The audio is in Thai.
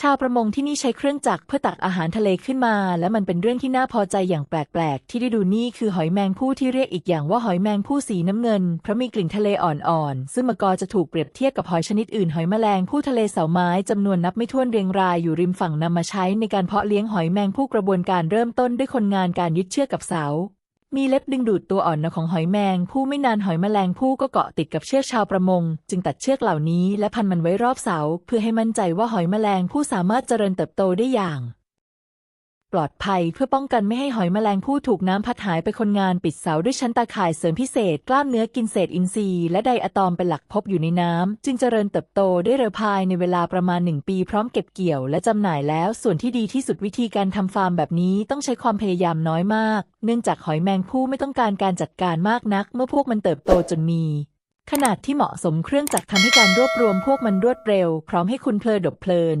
ชาวประมงที่นี่ใช้เครื่องจักรเพื่อตักอาหารทะเลขึ้นมา และมันเป็นเรื่องที่น่าพอใจอย่างแปลกๆ ที่ได้ดูนี่คือหอยแมงผู้ที่เรียกอีกอย่างว่าหอยแมงผู้สีน้ำเงิน เพราะมีกลิ่นทะเลอ่อนๆ ซึ่งมกอจะถูกเปรียบเทียบกับหอยชนิดอื่นหอยแมลงผู้ทะเลเสาไม้จำนวนนับไม่ถ้วนเรียงรายอยู่ริมฝั่งนำมาใช้ในการเพาะเลี้ยงหอยแมงผู้กระบวนการเริ่มต้นด้วยคนงานการยึดเชือกกับเสา มีเล็บดึงดูดตัวอ่อนของหอยแมงผู้ไม่นานหอยแมลงผู้ก็เกาะติดกับเชือกชาวประมง จึงตัดเชือกเหล่านี้และพันมันไว้รอบเสา เพื่อให้มั่นใจว่าหอยแมลงผู้สามารถเจริญเติบโตได้อย่าง ปลอดภัย เพื่อป้องกันไม่ให้หอยแมลงผู้ถูกน้ำพัดหายไปคนงานปิดเสาด้วยชั้นตาข่ายเสริมพิเศษ กล้ามเนื้อกินเศษอินทรีย์และไดอะตอมเป็นหลักพบอยู่ในน้ำจึงเจริญเติบโตได้เร็วภายในเวลาประมาณหนึ่งปีพร้อมเก็บเกี่ยวและจำหน่ายแล้ว ส่วนที่ดีที่สุดวิธีการทำฟาร์มแบบนี้ต้องใช้ความพยายามน้อยมาก เนื่องจากหอยแมงผู้ไม่ต้องการการจัดการมากนัก เมื่อพวกมันเติบโตจนมีขนาดที่เหมาะสมเครื่องจักรทำให้การรวบรวมพวกมันรวดเร็ว พร้อมให้คุณเพลิดเพลิน